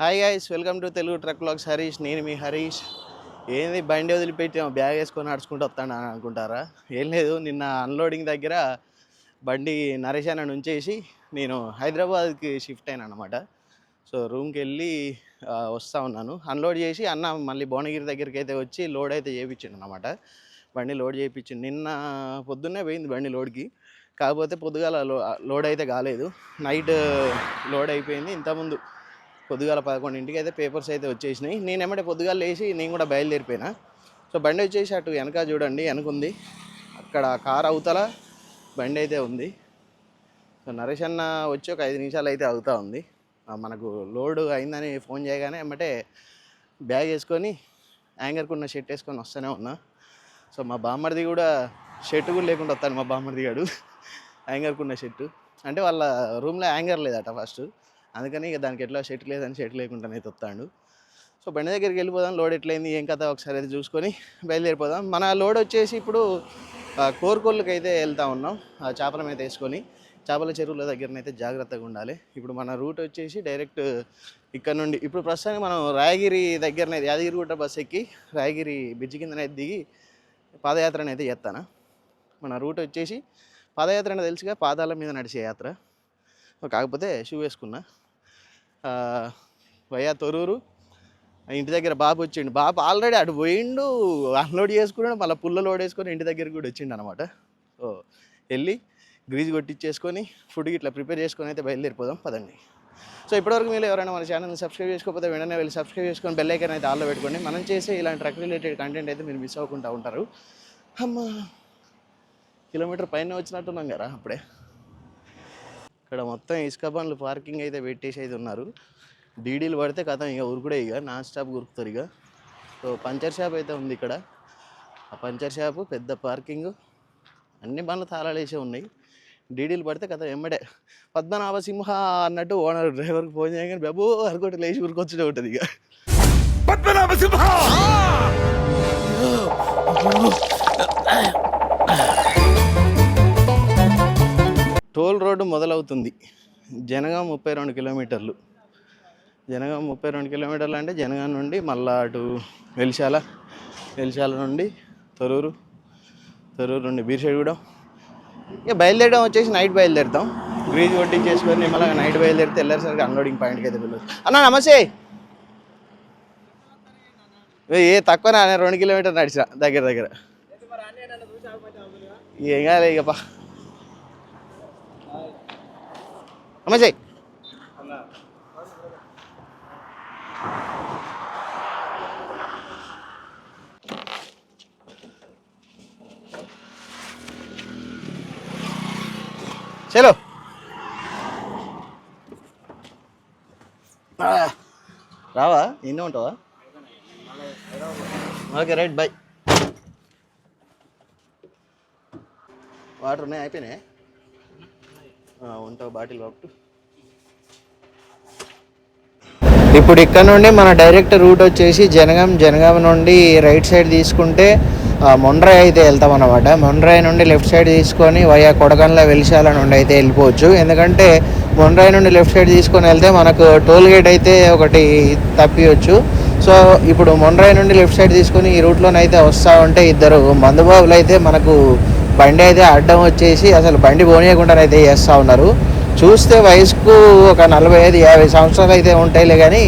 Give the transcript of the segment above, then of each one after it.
Hi guys welcome to Telugu truck blogs Harish నేను మీ హరీష్ ఏంది బండి వదిలిపెట్టి బ్యాగ్ వేసుకొని నడుచుకుంటూ వస్తాను అని అనుకుంటారా? ఏం లేదు నిన్న అన్లోడింగ్ దగ్గర బండి నరేష్ అన్న ఉంచేసి నేను హైదరాబాద్కి షిఫ్ట్ అయినా అనమాట సో రూమ్కి వెళ్ళి వస్తూ వస్తా ఉన్నాను. అన్లోడ్ చేసి అన్న మళ్ళీ భువనగిరి దగ్గరికి అయితే వచ్చి లోడ్ అయితే చేయించిండు అనమాట బండి లోడ్ చేయించిండు నిన్న పొద్దున్నే పోయింది బండి లోడ్కి కాకపోతే పొద్దుగాల లో లోడ్ అయితే కాలేదు. నైట్ లోడ్ అయిపోయింది. ఇంతకుముందు పొద్దుగాల పదకొండింటికి అయితే పేపర్స్ అయితే వచ్చేసినాయి. నేను ఏమంటే పొద్దుగాల లేచి నేను కూడా బయలుదేరిపోయినా. సో బండి వచ్చేసి అటు వెనక చూడండి వెనక ఉంది. అక్కడ కార్ అవుతల బండి అయితే ఉంది. సో నరేష్ అన్న వచ్చి ఒక ఐదు నిమిషాలు అయితే అవుతా ఉంది. మనకు లోడ్ అయిందని ఫోన్ చేయగానే ఏమంటే బ్యాగ్ వేసుకొని యాంగర్కి ఉన్న షర్ట్ వేసుకొని వస్తూనే ఉన్నా. సో మా బామ్మర్ది కూడా షర్ట్ కూడా లేకుండా వస్తాను మా బామ్మర్ది గాడు. యాంగర్కి ఉన్న షర్టు. అంటే వాళ్ళ రూమ్లో యాంగర్ లేదట ఫస్ట్. అందుకని ఇక దానికి ఎట్లా షెట్ లేదని షర్ట్ లేకుండానే వస్తాడు సో బండి దగ్గరికి వెళ్ళిపోదాం లోడ్ ఎట్లయింది ఏం కథ ఒకసారి అయితే చూసుకొని బయలుదేరిపోదాం. మన లోడ్ వచ్చేసి ఇప్పుడు కోరుకోళ్ళకి అయితే వెళ్తా ఉన్నాం ఆ చేపల మీద వేసుకొని. చేపల చెరువుల దగ్గరనైతే జాగ్రత్తగా ఉండాలి. ఇప్పుడు మన రూట్ వచ్చేసి డైరెక్ట్ ఇక్కడ నుండి ఇప్పుడు ప్రస్తుతానికి మనం రాయగిరి దగ్గరనే యాదగిరిగుట్ట బస్ ఎక్కి రాయగిరి బ్రిడ్జ్ కిందనే దిగి పాదయాత్రని అయితే చేస్తాను. మన రూట్ వచ్చేసి పాదయాత్ర అనేది తెలుసుగా పాదాల మీద నడిచే యాత్ర. కాకపోతే షూ వేసుకున్నా. వయా వయ్యా తొరూరు. ఆ ఇంటి దగ్గర బాబు వచ్చిండు. బాబు ఆల్రెడీ అటు పోయిండు అన్లోడ్ చేసుకున్నాడు మళ్ళీ పుల్ల లోడ్ వేసుకొని ఇంటి దగ్గర కూడా వచ్చిండు అనమాట సో వెళ్ళి గ్రీజ్ కొట్టించేసుకొని ఫుడ్ ఇట్లా ప్రిపేర్ చేసుకొని అయితే బయలుదేరిపోదాం పదండి. సో ఇప్పటివరకు మీరు ఎవరైనా మన ఛానల్ని సబ్స్క్రైబ్ చేసుకోకపోతే వెంటనే వెళ్ళి సబ్స్క్రైబ్ చేసుకొని బెల్ ఐకన్ అయితే ఆల్లో పెట్టుకోండి. మనం చేసే ఇలాంటి ట్రక్ రిలేటెడ్ కంటెంట్ అయితే మీరు మిస్ అవ్వకుండా ఉంటారు. అమ్మా కిలోమీటర్ పైన వచ్చినట్టున్నాం కదా అప్పుడే. ఇక్కడ మొత్తం ఇసుక బండ్లు పార్కింగ్ అయితే పెట్టేసి అయితే ఉన్నారు. డీడీలు పడితే కథ ఇక ఉరుకుడే ఇక నాన్ స్టాప్ ఉరుకుతారు ఇక. సో పంచర్ షాప్ అయితే ఉంది ఇక్కడ. ఆ పంచర్ షాపు పెద్ద పార్కింగ్. అన్ని బండ్లు తాళాలు వేసే ఉన్నాయి. డీడీలు పడితే కథ ఎమ్మడే. పద్మనాభ సింహ అన్నట్టు ఓనర్ డ్రైవర్కి ఫోన్ చేయగానే బాబు అనుకోటి లేచి ఉరుకొచ్చునే ఉంటుంది ఇక. పద్మనాభ సింహ అవుతుంది. జనగాం ముప్పై రెండు కిలోమీటర్లు. జనగాం ముప్పై రెండు కిలోమీటర్లు అంటే జనగాం నుండి మళ్ళా అటు వెలిశాల వెలిశాల నుండి తొరూరు తొరూరు నుండి బీర్షెడ్గూడెం. ఇక బయలుదేరడం వచ్చేసి నైట్ బయలుదేరుతాం. గ్రీజ్ కొట్టించేసుకొని మళ్ళీ నైట్ బయలుదేరితే వెళ్ళేసరికి అన్లోడింగ్ పాయింట్కి అయితే వెళ్ళదు అన్న నమస్తే. ఏ తక్కువ నా రెండు కిలోమీటర్ నడిచిన దగ్గర దగ్గర. ఏం కాలే ఇకపా పా నమస్తే చలో రావా? ఎన్ని ఉంటావా? ఓకే రైట్ బాయ్ వాటర్ ఉన్నాయి అయిపోయినాయి? ఉంటావు బాటిల్ బాబు ఇప్పుడు ఇక్కడ నుండి మన డైరెక్ట్ రూట్ వచ్చేసి జనగాం జనగాం నుండి రైట్ సైడ్ తీసుకుంటే మొండ్రాయ్ అయితే వెళ్తాం అనమాట మొండ్రాయ్ నుండి లెఫ్ట్ సైడ్ తీసుకొని వయా కొడగన్లో వెలిశాల నుండి అయితే వెళ్ళిపోవచ్చు. ఎందుకంటే మొండ్రాయ్ నుండి లెఫ్ట్ సైడ్ తీసుకొని వెళ్తే మనకు టోల్ గేట్ అయితే ఒకటి తప్పియొచ్చు. సో ఇప్పుడు మొండ్రాయ్ నుండి లెఫ్ట్ సైడ్ తీసుకొని ఈ రూట్లోనైతే వస్తూ ఉంటే ఇద్దరు మందుబాబులు అయితే మనకు బండి అయితే అడ్డం వచ్చేసి అసలు బండి పోనీయకుండా అయితే చేస్తూ ఉన్నారు. చూస్తే వయసుకు ఒక నలభై ఐదు యాభై సంవత్సరాలు అయితే ఉంటాయిలే కానీ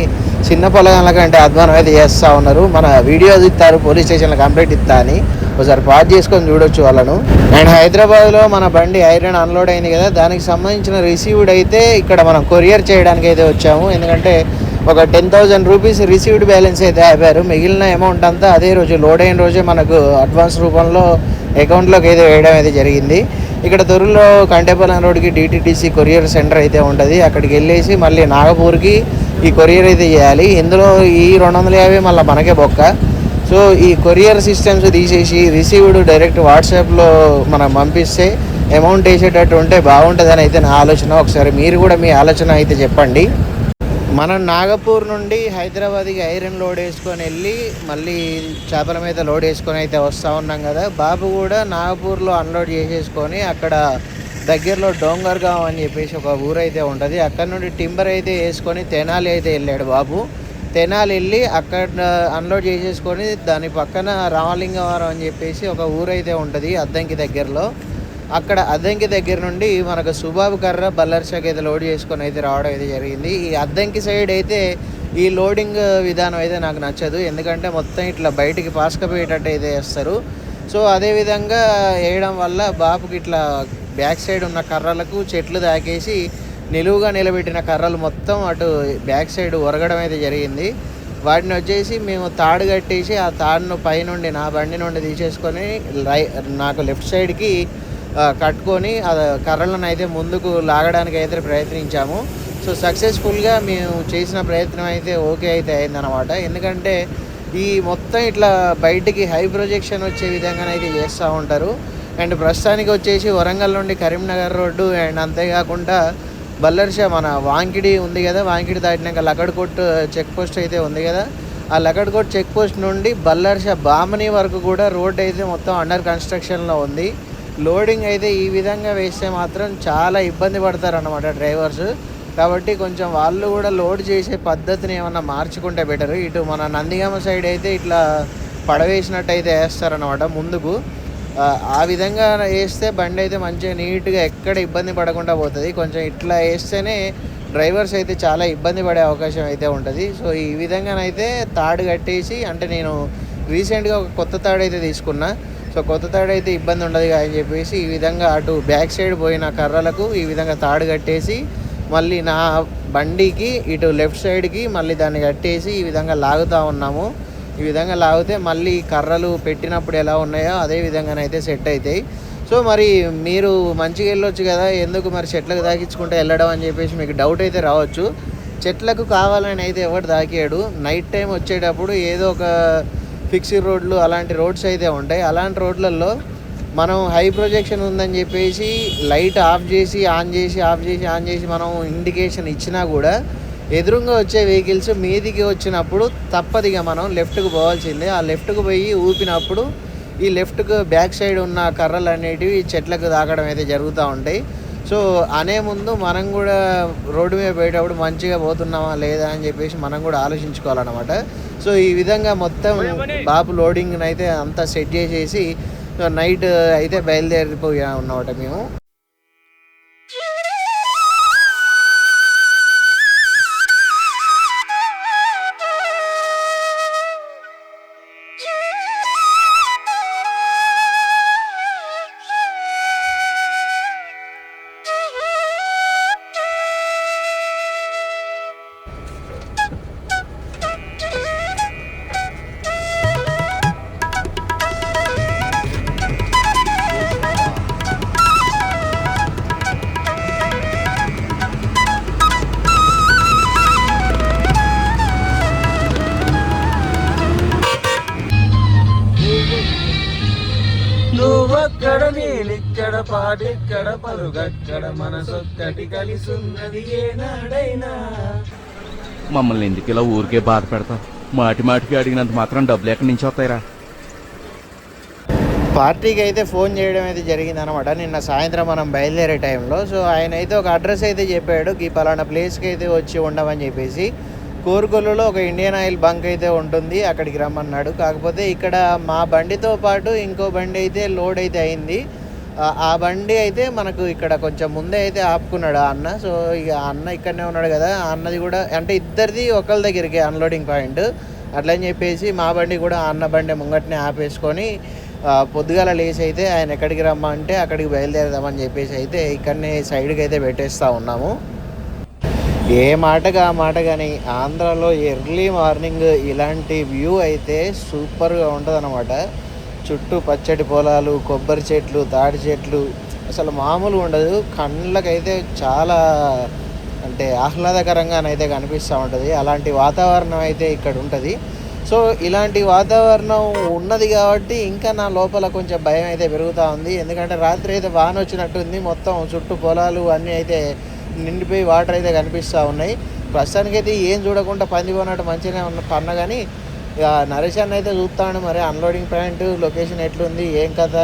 చిన్న పొలగాళ్ళ కంటే అధ్వానం అయితే చేస్తూ ఉన్నారు. మన వీడియోస్ ఇస్తారు పోలీస్ స్టేషన్లో కంప్లైంట్ ఇస్తా అని. ఒకసారి పాస్ చేసుకొని చూడొచ్చు వాళ్ళను. అండ్ హైదరాబాద్లో మన బండి ఐరన్ అన్లోడ్ అయింది కదా దానికి సంబంధించిన రిసీవ్డ్ అయితే ఇక్కడ మనం కొరియర్ చేయడానికి అయితే వచ్చాము. ఎందుకంటే ఒక ten thousand rupees received balance అయితే ఆపారు. మిగిలిన అమౌంట్ అంతా అదే రోజు లోడ్ అయిన రోజే మనకు అడ్వాన్స్ రూపంలో అకౌంట్లోకి అయితే వేయడం అయితే జరిగింది. ఇక్కడ తొరులో కంటేపాలెం రోడ్కి డిటిటీసీ కొరియర్ సెంటర్ అయితే ఉంటుంది. అక్కడికి వెళ్ళేసి మళ్ళీ నాగపూర్కి ఈ కొరియర్ అయితే చేయాలి. ఇందులో ఈ రెండు వందల యాభై మళ్ళీ మనకే బొక్క. సో ఈ కొరియర్ సిస్టమ్స్ తీసేసి రిసీవ్డ్ డైరెక్ట్ వాట్సాప్లో మనం పంపిస్తే అమౌంట్ వేసేటట్టు ఉంటే బాగుంటుందని అయితే నా ఆలోచన. ఒకసారి మీరు కూడా మీ ఆలోచన అయితే చెప్పండి. మనం నాగపూర్ నుండి హైదరాబాద్కి ఐరన్ లోడ్ వేసుకొని వెళ్ళి మళ్ళీ చేపల మీద లోడ్ వేసుకొని అయితే వస్తూ ఉన్నాం కదా. బాబు కూడా నాగపూర్లో అన్లోడ్ చేసేసుకొని అక్కడ దగ్గరలో డోంగర్గాం అని చెప్పేసి ఒక ఊరు అయితే ఉంటుంది. అక్కడ నుండి టింబర్ అయితే వేసుకొని తెనాలి అయితే వెళ్ళాడు బాబు. తెనాలి వెళ్ళి అక్కడ అన్లోడ్ చేసేసుకొని దాని పక్కన రామలింగవరం అని చెప్పేసి ఒక ఊరు అయితే ఉంటుంది అద్దంకి దగ్గరలో. అక్కడ అద్దంకి దగ్గర నుండి మనకు సుబాబు కర్ర బల్లర్షాకి అయితే లోడ్ చేసుకొని అయితే రావడం అయితే జరిగింది. ఈ అద్దంకి సైడ్ అయితే ఈ లోడింగ్ విధానం అయితే నాకు నచ్చదు. ఎందుకంటే మొత్తం ఇట్లా బయటికి పాసుకపోయేటట్టు అయితే వేస్తారు. సో అదేవిధంగా వేయడం వల్ల బాపుకి ఇట్లా బ్యాక్ సైడ్ ఉన్న కర్రలకు చెట్లు తాకేసి నిలువుగా నిలబెట్టిన కర్రలు మొత్తం అటు బ్యాక్ సైడ్ ఒరగడం అయితే జరిగింది. వాటిని వచ్చేసి మేము తాడు కట్టేసి ఆ తాడును పైనుండి నా బండి నుండి తీసేసుకొని రై నాకు లెఫ్ట్ సైడ్కి కట్టుకొని అది కర్రలను అయితే ముందుకు లాగడానికి అయితే ప్రయత్నించాము. సో సక్సెస్ఫుల్గా మేము చేసిన ప్రయత్నం అయితే ఓకే అయితే అయిందనమాట ఎందుకంటే ఈ మొత్తం ఇట్లా బయటికి హై ప్రొజెక్షన్ వచ్చే విధంగానైతే చేస్తూ ఉంటారు. అండ్ ప్రస్తుతానికి వచ్చేసి వరంగల్ నుండి కరీంనగర్ రోడ్డు అండ్ అంతేకాకుండా బల్లర్షా మన వాంకిడి ఉంది కదా వాంకిడి దాటినాక లకడ్కోట్ చెక్ పోస్ట్ అయితే ఉంది కదా. ఆ లకడ్కోట్ చెక్ పోస్ట్ నుండి బల్లర్షా బామని వరకు కూడా రోడ్ అయితే మొత్తం అండర్ కన్స్ట్రక్షన్లో ఉంది. లోడింగ్ అయితే ఈ విధంగా వేస్తే మాత్రం చాలా ఇబ్బంది పడతారు అన్నమాట డ్రైవర్స్. కాబట్టి కొంచెం వాళ్ళు కూడా లోడ్ చేసే పద్ధతిని ఏమన్నా మార్చుకుంటే బెటర్. ఇటు మన నందిగామ సైడ్ అయితే ఇట్లా పడవేసినట్టు అయితే వేస్తారనమాట ముందుకు. ఆ, ఆ విధంగా వేస్తే బండి అయితే మంచిగా నీట్గా ఎక్కడ ఇబ్బంది పడకుండా పోతుంది. కొంచెం ఇట్లా వేస్తేనే డ్రైవర్స్ అయితే చాలా ఇబ్బంది పడే అవకాశం అయితే ఉంటుంది. సో ఈ విధంగానైతే తాడు కట్టేసి అంటే నేను రీసెంట్గా ఒక కొత్త తాడు అయితే తీసుకున్నా. సో కొత్త తాడు అయితే ఇబ్బంది ఉండదు అని చెప్పేసి ఈ విధంగా అటు బ్యాక్ సైడ్ పోయిన కర్రలకు ఈ విధంగా తాడు కట్టేసి మళ్ళీ నా బండికి ఇటు లెఫ్ట్ సైడ్కి మళ్ళీ దాన్ని కట్టేసి ఈ విధంగా లాగుతూ ఉన్నాము. ఈ విధంగా లాగితే మళ్ళీ కర్రలు పెట్టినప్పుడు ఎలా ఉన్నాయో అదే విధంగానైతే సెట్ అవుతాయి సో మరి మీరు మంచిగా వెళ్ళొచ్చు కదా ఎందుకు మరి చెట్లకు తాకించుకుంటే వెళ్ళడం అని చెప్పేసి మీకు డౌట్ అయితే రావచ్చు. చెట్లకు కావాలని అయితే ఎవరు దాకాడు నైట్ టైం వచ్చేటప్పుడు ఏదో ఒక ఫిక్స్డ్ రోడ్లు అలాంటి రోడ్స్ అయితే ఉంటాయి. అలాంటి రోడ్లలో మనం హై ప్రొజెక్షన్ ఉందని చెప్పేసి లైట్ ఆఫ్ చేసి ఆన్ చేసి ఆఫ్ చేసి ఆన్ చేసి మనం ఇండికేషన్ ఇచ్చినా కూడా ఎదురుగా వచ్చే వెహికల్స్ మీదికి వచ్చినప్పుడు తప్పదిగా మనం లెఫ్ట్కు పోవాల్సిందే. ఆ లెఫ్ట్కి పోయి ఊపినప్పుడు ఈ లెఫ్ట్కు బ్యాక్ సైడ్ ఉన్న కర్రలు అనేటివి చెట్లకు తాకడం అయితే జరుగుతూ ఉంటాయి. సో అనే ముందు మనం కూడా రోడ్డు మీద పోయేటప్పుడు మంచిగా పోతున్నామా లేదా అని చెప్పేసి మనం కూడా ఆలోచించుకోవాలన్నమాట. సో ఈ విధంగా మొత్తం బాబు లోడింగ్ అయితే అంతా సెట్ చేసేసి సో నైట్ అయితే బయలుదేరిపోయా ఉన్నమాట మేము. నేనిక్కడ పాటెక్కడ పరుగక్కడ మనసొక్కటి కలిసున్నది ఏనాడైనా. మమ్మల్ని ఎందుకు ఇలా ఊరికే బాధ పెడతాం మాటి మాటికి అడిగినంత మాత్రం డబ్బులు ఎక్కడి నుంచి వస్తాయిరా? పార్టీకి అయితే ఫోన్ చేయడం అయితే జరిగింది అనమాట నిన్న సాయంత్రం మనం బయలుదేరే టైంలో. సో ఆయన అయితే ఒక అడ్రస్ అయితే చెప్పాడు. ఈ పలానా ప్లేస్కి అయితే వచ్చి ఉండమని చెప్పేసి కోరుకొల్లులో ఒక ఇండియన్ ఆయిల్ బంక్ అయితే ఉంటుంది. అక్కడికి రమ్మన్నాడు. కాకపోతే ఇక్కడ మా బండితో పాటు ఇంకో బండి అయితే లోడ్ అయితే అయింది. ఆ- బండి అయితే మనకు ఇక్కడ కొంచెం ముందే అయితే ఆపుకున్నాడు ఆ అన్న. సో ఇక అన్న ఇక్కడనే ఉన్నాడు కదా. అన్నది కూడా అంటే ఇద్దరిది ఒకళ్ళ దగ్గరికి అన్లోడింగ్ పాయింట్ అట్లని చెప్పేసి మా బండి కూడా అన్న బండి ముంగట్నే ఆపేసుకొని పొద్దుగాల లేచి అయితే ఆయన ఎక్కడికి రమ్మంటే అక్కడికి బయలుదేరదామని చెప్పేసి అయితే ఇక్కడనే సైడ్కి అయితే పెట్టేస్తూ ఉన్నాము. ఏ మాటగా ఆ మాట కానీ ఆంధ్రాలో ఎర్లీ మార్నింగ్ ఇలాంటి వ్యూ అయితే సూపర్గా ఉంటుంది అనమాట చుట్టూ పచ్చడి పొలాలు కొబ్బరి చెట్లు తాడి చెట్లు. అసలు మామూలుగా ఉండదు. కళ్ళకైతే చాలా అంటే ఆహ్లాదకరంగానైతే కనిపిస్తూ ఉంటుంది. అలాంటి వాతావరణం అయితే ఇక్కడ ఉంటుంది. సో ఇలాంటి వాతావరణం ఉన్నది కాబట్టి ఇంకా నా లోపల కొంచెం భయం అయితే పెరుగుతూ ఉంది. ఎందుకంటే రాత్రి అయితే వాన వచ్చినట్టుంది మొత్తం చుట్టూ పొలాలు అన్నీ అయితే నిండిపోయి వాటర్ అయితే కనిపిస్తూ ఉన్నాయి. ప్రస్తుతానికైతే ఏం చూడకుండా పంది కొన్నట్టు మంచిగానే ఉన్న పన్న కానీ ఇక నరేష్ అన్న అయితే చూస్తాను మరి అన్లోడింగ్ పాయింట్ లొకేషన్ ఎట్లుంది ఏం కథ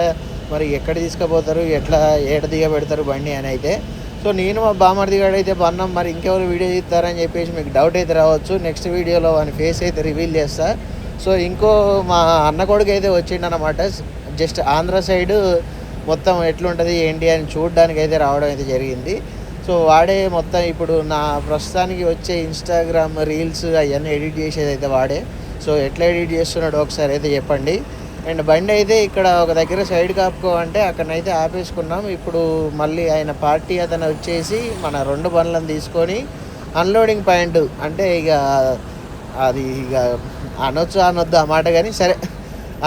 మరి ఎక్కడ తీసుకుపోతారు ఎట్లా ఏడ దిగబెడతారు బండి అని అయితే. సో నేను మా బామర్ది గారు అయితే పన్నాం మరి ఇంకెవరు వీడియో తీస్తారని చెప్పేసి మీకు డౌట్ అయితే రావచ్చు. నెక్స్ట్ వీడియోలో వాని ఫేస్ అయితే రివీల్ చేస్తా. సో ఇంకో మా అన్న కొడుకు అయితే వచ్చిండనమాట జస్ట్ ఆంధ్ర సైడ్ మొత్తం ఎట్లుంటుంది ఏంటి అని చూడడానికి అయితే రావడం అయితే జరిగింది. సో వాడే మొత్తం ఇప్పుడు నా ప్రస్తుతానికి వచ్చే ఇన్స్టాగ్రామ్ రీల్స్ అవన్నీ ఎడిట్ చేసేది అయితే వాడే. సో ఎట్లా ఎడిట్ చేస్తున్నాడో ఒకసారి అయితే చెప్పండి. అండ్ బండి అయితే ఇక్కడ ఒక దగ్గర సైడ్ కాపుకో అంటే అక్కడనైతే ఆపేసుకున్నాం. ఇప్పుడు మళ్ళీ ఆయన పార్టీ అతను వచ్చేసి మన రెండు బండ్లను తీసుకొని అన్లోడింగ్ పాయింట్ అంటే ఇక అది ఇక అనొచ్చు అనొద్దు ఆ మాట కానీ సరే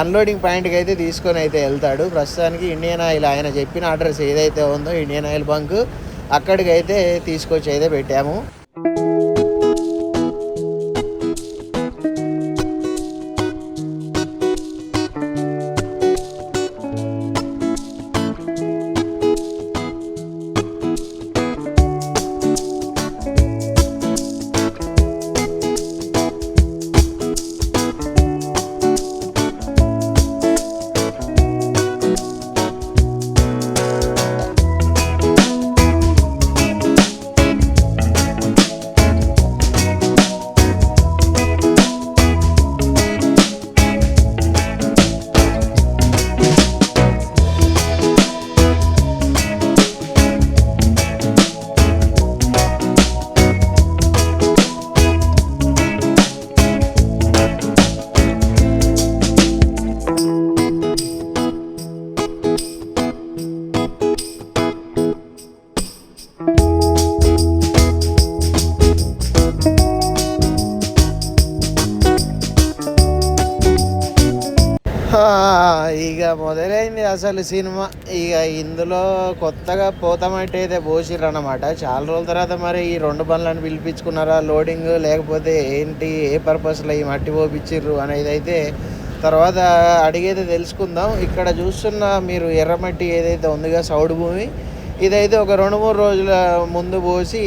అన్లోడింగ్ పాయింట్కి అయితే తీసుకొని అయితే వెళ్తాడు. ప్రస్తుతానికి ఇండియన్ ఆయిల్ ఆయన చెప్పిన అడ్రస్ ఏదైతే ఉందో ఇండియన్ ఆయిల్ బంక్ అక్కడికి అయితే తీసుకొచ్చి అయితే పెట్టాము. మొదలైంది అసలు సినిమా. ఇక ఇందులో కొత్తగా పోతామంటే అయితే పోసిర్రు అనమాట చాలా రోజుల తర్వాత మరి ఈ రెండు బండ్లను పిలిపించుకున్నారా? లోడింగ్ లేకపోతే ఏంటి? ఏ పర్పస్లో ఈ మట్టి పోపించిర్రు అనేది అయితే తర్వాత అడిగైతే తెలుసుకుందాం. ఇక్కడ చూస్తున్న మీరు ఎర్రమట్టి ఏదైతే ఉందిగా సౌడు భూమి. ఇదైతే ఒక రెండు మూడు రోజుల ముందు పోసి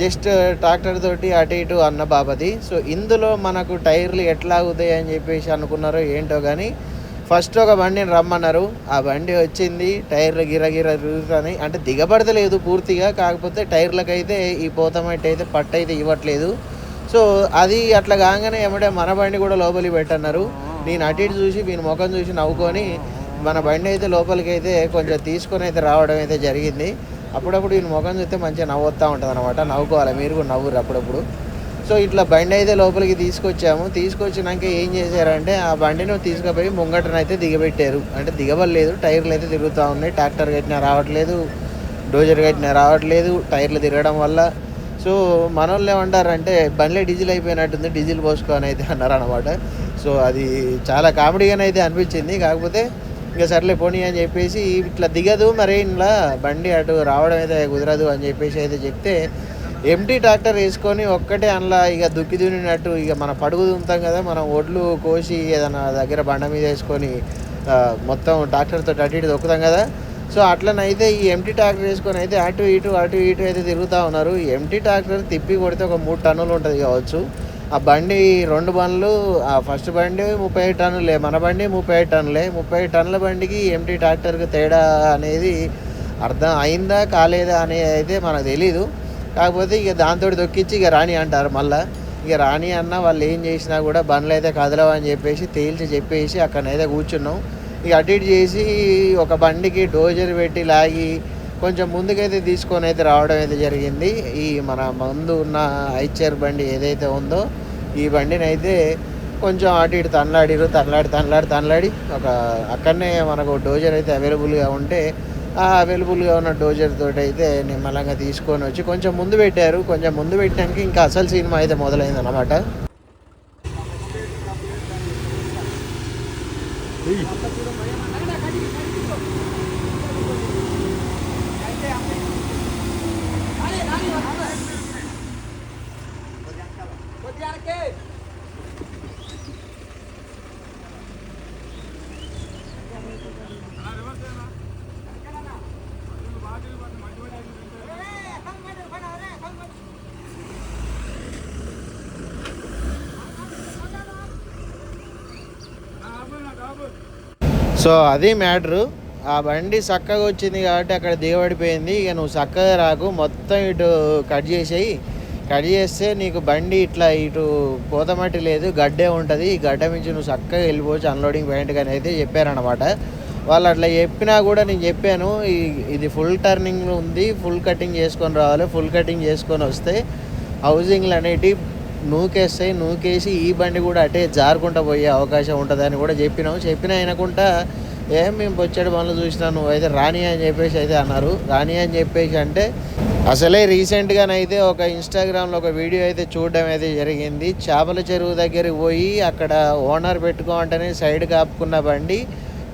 జస్ట్ ట్రాక్టర్ తోటి అటు ఇటు అన్న బాబది సో ఇందులో మనకు టైర్లు ఎట్లా అవుతాయి అని చెప్పేసి అనుకున్నారో ఏంటో కానీ ఫస్ట్ ఒక బండిని రమ్మన్నారు. ఆ బండి వచ్చింది. టైర్లు గిరగిర తిరుగుతున్నాయి. అంటే దిగబడతలేదు పూర్తిగా. కాకపోతే టైర్లకైతే ఈ పోతమట్టి అయితే పట్టు అయితే ఇవ్వట్లేదు. సో అది అట్లా కాగానే ఏమంటే మన బండి కూడా లోపలికి పెట్టన్నారు. నేను అటు ఇటు చూసి వీని ముఖం చూసి నవ్వుకొని మన బండి అయితే లోపలికి అయితే కొంచెం తీసుకొని అయితే రావడం అయితే జరిగింది. అప్పుడప్పుడు ఈయన ముఖం చూస్తే మంచిగా నవ్వుతూ ఉంటుంది అనమాట నవ్వుకోవాలి? మీరు కూడా నవ్వురు అప్పుడప్పుడు. సో ఇట్లా బండి అయితే లోపలికి తీసుకొచ్చాము. తీసుకొచ్చినాక ఏం చేశారంటే ఆ బండిని తీసుకుపోయి ముంగటనైతే దిగబెట్టారు. అంటే దిగబడలేదు టైర్లు అయితే తిరుగుతూ ఉన్నాయి. ట్రాక్టర్ కట్టినా రావట్లేదు డోజర్ కట్టినా రావట్లేదు టైర్లు తిరగడం వల్ల. సో మన వాళ్ళు ఏమంటారంటే బండ్లే డీజిల్ అయిపోయినట్టుంది డీజిల్ పోసుకొని అయితే అన్నారు అనమాట. సో అది చాలా కామెడీగానే అయితే అనిపించింది. కాకపోతే ఇంకా సర్లే పోనీ అని చెప్పేసి ఇట్లా దిగదు మరి ఇంట్లో బండి అటు రావడం అయితే కుదరదు అని చెప్పేసి అయితే చెప్తే ఎంటీ ట్రాక్టర్ వేసుకొని ఒక్కటే అందులో ఇక దుక్కి దున్నినట్టు ఇక మన పడుగు దున్నుతాం కదా మనం ఒడ్లు కోసి ఏదైనా దగ్గర బండ మీద వేసుకొని మొత్తం ట్రాక్టర్తో అటు ఇటు దొక్కుతాం కదా. సో అట్లనైతే ఈ ఎంటీ ట్రాక్టర్ వేసుకొని అయితే అటు ఇటు అటు ఇటు అయితే తిరుగుతూ ఉన్నారు. ఎంటీ ట్రాక్టర్ తిప్పి కొడితే ఒక మూడు టన్నులు ఉంటుంది కావచ్చు. ఆ బండి రెండు బండ్లు ఆ ఫస్ట్ బండి ముప్పై ఐదు టన్నులే మన బండి ముప్పై ఐదు టన్నులే. ముప్పై ఐదు టన్నుల బండికి ఎంటీ ట్రాక్టర్కి తేడా అనేది అర్థం అయిందా కాలేదా అనేది అయితే మనకు తెలీదు. కాకపోతే ఇక దాంతో దొక్కించి ఇక రాణి అంటారు మళ్ళీ. ఇక రాణి అన్న వాళ్ళు ఏం చేసినా కూడా బండ్లు అయితే కదలవు అని చెప్పేసి తేల్చి చెప్పేసి అక్కడనైతే కూర్చున్నాం. ఇక అటు ఇటు చేసి ఒక బండికి డోజర్ పెట్టి లాగి కొంచెం ముందుకైతే తీసుకొని అయితే రావడం అయితే జరిగింది. ఈ మన ముందు ఉన్న ఐచర్ బండి ఏదైతే ఉందో ఈ బండిని అయితే కొంచెం అటు ఇటు తనలాడిరు తనలాడి తనలాడి తనలాడి. ఒక అక్కడనే మనకు డోజర్ అయితే అవైలబుల్గా ఉంటే అవైలబుల్గా ఉన్న డోజర్ తోటి అయితే నిమ్మలంగా తీసుకొని వచ్చి కొంచెం ముందు పెట్టారు. కొంచెం ముందు పెట్టడానికి ఇంకా అసలు సినిమా అయితే మొదలైంది అనమాట సో అది మ్యాటరు. ఆ బండి చక్కగా వచ్చింది కాబట్టి అక్కడ దిగబడిపోయింది. ఇక నువ్వు చక్కగా రాకు. మొత్తం ఇటు కట్ చేసేయి. కట్ చేస్తే నీకు బండి ఇట్లా ఇటు పోతమట్టి లేదు. గడ్డే ఉంటుంది. ఈ గడ్డ నుంచి నువ్వు చక్కగా వెళ్ళిపోవచ్చు. అన్లోడింగ్ పాయింట్ కానీ అయితే చెప్పారనమాట వాళ్ళు అట్లా చెప్పినా కూడా నేను చెప్పాను. ఇది ఫుల్ టర్నింగ్ ఉంది. ఫుల్ కటింగ్ చేసుకొని రావాలి. ఫుల్ కటింగ్ చేసుకొని వస్తే హౌసింగ్లు అనేటివి నూకేస్తాయి నూకేసి ఈ బండి కూడా అటే జారుకుంటా పోయే అవకాశం ఉంటుందని కూడా చెప్పినాం. చెప్పిన వినకుండా ఏం మేము వచ్చాడు పనులు చూసినా నువ్వు అయితే రాని అని చెప్పేసి అయితే అన్నారు. రాని అని చెప్పేసి అంటే అసలే రీసెంట్గానైతే ఒక ఇన్స్టాగ్రామ్లో ఒక వీడియో అయితే చూడడం అయితే జరిగింది. చేపల చెరువు దగ్గరికి పోయి అక్కడ ఓనర్ పెట్టుకోమంటేనే సైడ్ కాపుకున్న బండి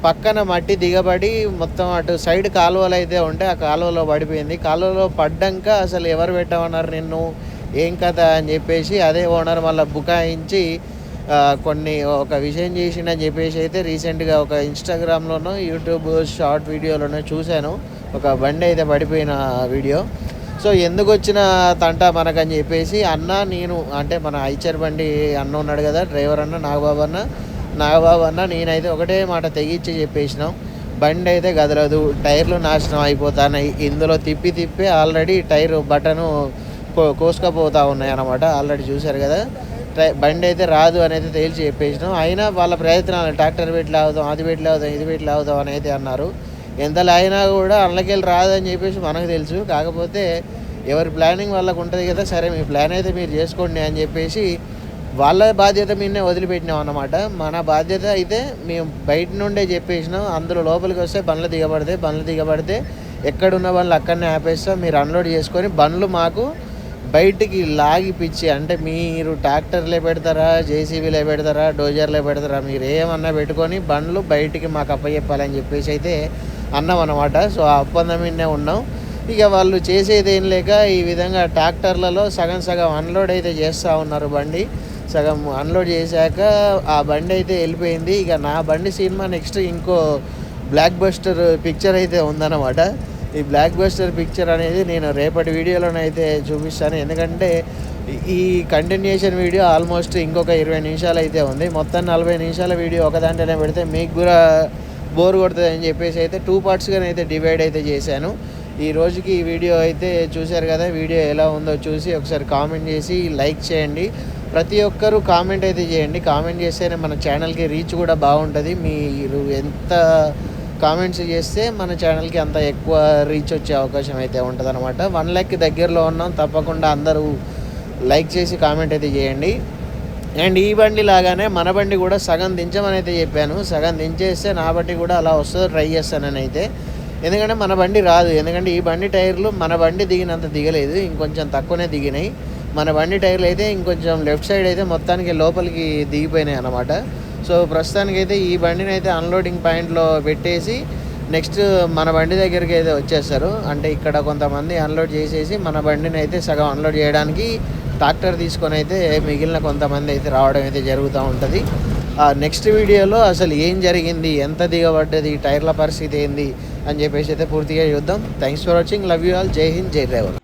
పక్కన మట్టి దిగబడి మొత్తం అటు సైడ్ కాలువలు అయితే ఉంటే ఆ కాలువలో పడిపోయింది. కాలువలో పడ్డాక అసలు ఎవరు పెట్టమన్నారు నిన్ను? ఏం కథ అని చెప్పేసి అదే ఓనర్ మళ్ళీ బుకాయించి కొన్ని ఒక విషయం చేసిండని చెప్పేసి అయితే రీసెంట్గా ఒక ఇన్స్టాగ్రామ్లోనూ యూట్యూబ్ షార్ట్ వీడియోలోనూ చూశాను. ఒక బండి అయితే పడిపోయిన వీడియో. సో ఎందుకు వచ్చిన తంట మనకని చెప్పేసి అన్న నేను అంటే మన ఐచర్ బండి అన్న ఉన్నాడు కదా డ్రైవర్ అన్న నాగబాబు అన్న నాగబాబు అన్న నేనైతే ఒకటే మాట తెగించి చెప్పేసినాం. బండి అయితే కదలదు టైర్లు నాశనం అయిపోతున్నాయి ఇందులో తిప్పి తిప్పి ఆల్రెడీ టైర్ బటను కోసుకపోతా ఉన్నాయి అనమాట ఆల్రెడీ చూశారు కదా. టై బండి అయితే రాదు అనేది తేల్చి చెప్పేసినాం. అయినా వాళ్ళ ప్రయత్నాలు ట్రాక్టర్ పెట్టి లాగుదాం అది పెట్టి లాగుదాం ఇది పెట్టి లాగుదాం అని అయితే అన్నారు. ఎంతలో అయినా కూడా అందులోకెళ్ళి రాదని చెప్పేసి మనకు తెలుసు. కాకపోతే ఎవరి ప్లానింగ్ వాళ్ళకు ఉంటుంది కదా. సరే మీ ప్లాన్ అయితే మీరు చేసుకోండి అని చెప్పేసి వాళ్ళ బాధ్యత మీదనే వదిలిపెట్టినాం అన్నమాట. మన బాధ్యత అయితే మేము బయట నుండే చెప్పేసినాం. అందులో లోపలికి వస్తే బండ్లు దిగబడితే బండ్లు దిగబడితే ఎక్కడున్న బండ్లు అక్కడనే ఆపేస్తాం. మీరు అన్లోడ్ చేసుకొని బండ్లు మాకు బయటికి లాగిపిచ్చి అంటే మీరు ట్రాక్టర్లే పెడతారా జేసీబీలే పెడతారా డోజర్లే పెడతారా మీరు ఏమన్నా పెట్టుకొని బండ్లు బయటికి మాకు అప్పచెప్పాలని చెప్పేసి అయితే అన్నాం అనమాట సో ఆ ఒప్పందం మీదనే ఉన్నాం. ఇక వాళ్ళు చేసేది ఏం లేక ఈ విధంగా ట్రాక్టర్లలో సగం సగం అన్లోడ్ అయితే చేస్తూ ఉన్నారు బండి. సగం అన్లోడ్ చేశాక ఆ బండి అయితే వెళ్ళిపోయింది. ఇక నా బండి సినిమా నెక్స్ట్ ఇంకో బ్లాక్ బస్టర్ పిక్చర్ అయితే ఉందన్నమాట. ఈ బ్లాక్ బస్టర్ పిక్చర్ అనేది నేను రేపటి వీడియోలోనైతే చూపిస్తాను. ఎందుకంటే ఈ- కంటిన్యూషన్ వీడియో ఆల్మోస్ట్ ఇంకొక ఇరవై నిమిషాలు అయితే ఉంది. మొత్తం నలభై నిమిషాల వీడియో ఒక దాంట్లోనే పెడితే మీకు కూడా బోర్ కొడుతుంది అని చెప్పేసి అయితే టూ పార్ట్స్గానైతే డివైడ్ అయితే చేశాను. ఈ రోజుకి ఈ వీడియో అయితే చూశారు కదా వీడియో ఎలా ఉందో చూసి ఒకసారి కామెంట్ చేసి లైక్ చేయండి. ప్రతి ఒక్కరూ కామెంట్ అయితే చేయండి. కామెంట్ చేస్తేనే మన ఛానల్కి రీచ్ కూడా బాగుంటుంది. మీరు ఎంత కామెంట్స్ చేస్తే మన ఛానల్కి అంత ఎక్కువ రీచ్ వచ్చే అవకాశం అయితే ఉంటుంది అనమాట వన్ ల్యాక్ దగ్గరలో ఉన్నాం. తప్పకుండా అందరూ లైక్ చేసి కామెంట్ అయితే చేయండి. అండ్ ఈ బండి లాగానే మన బండి కూడా సగం దించమని అయితే చెప్పాను. సగం దించేస్తే నా బండి కూడా అలా వస్తుందో ట్రై చేస్తానని అయితే. ఎందుకంటే మన బండి రాదు. ఎందుకంటే ఈ బండి టైర్లు మన బండి దిగినంత దిగలేదు. ఇంకొంచెం తక్కువనే దిగినాయి. మన బండి టైర్లు అయితే ఇంకొంచెం లెఫ్ట్ సైడ్ అయితే మొత్తానికి లోపలికి దిగిపోయినాయి అనమాట సో ప్రస్తుతానికి అయితే ఈ బండిని అయితే అన్లోడింగ్ పాయింట్లో పెట్టేసి నెక్స్ట్ మన బండి దగ్గరికి అయితే వచ్చేస్తారు. అంటే ఇక్కడ కొంతమంది అన్లోడ్ చేసేసి మన బండిని అయితే సగం అన్లోడ్ చేయడానికి ట్రాక్టర్ తీసుకొని అయితే మిగిలిన కొంతమంది అయితే రావడం అయితే జరుగుతూ ఉంటుంది. ఆ నెక్స్ట్ వీడియోలో అసలు ఏం జరిగింది ఎంత దిగబడ్డది టైర్ల పరిస్థితి ఏంది అని చెప్పేసి అయితే పూర్తిగా చూద్దాం. Thanks for watching love you all జై హింద్ జై డ్రైవర్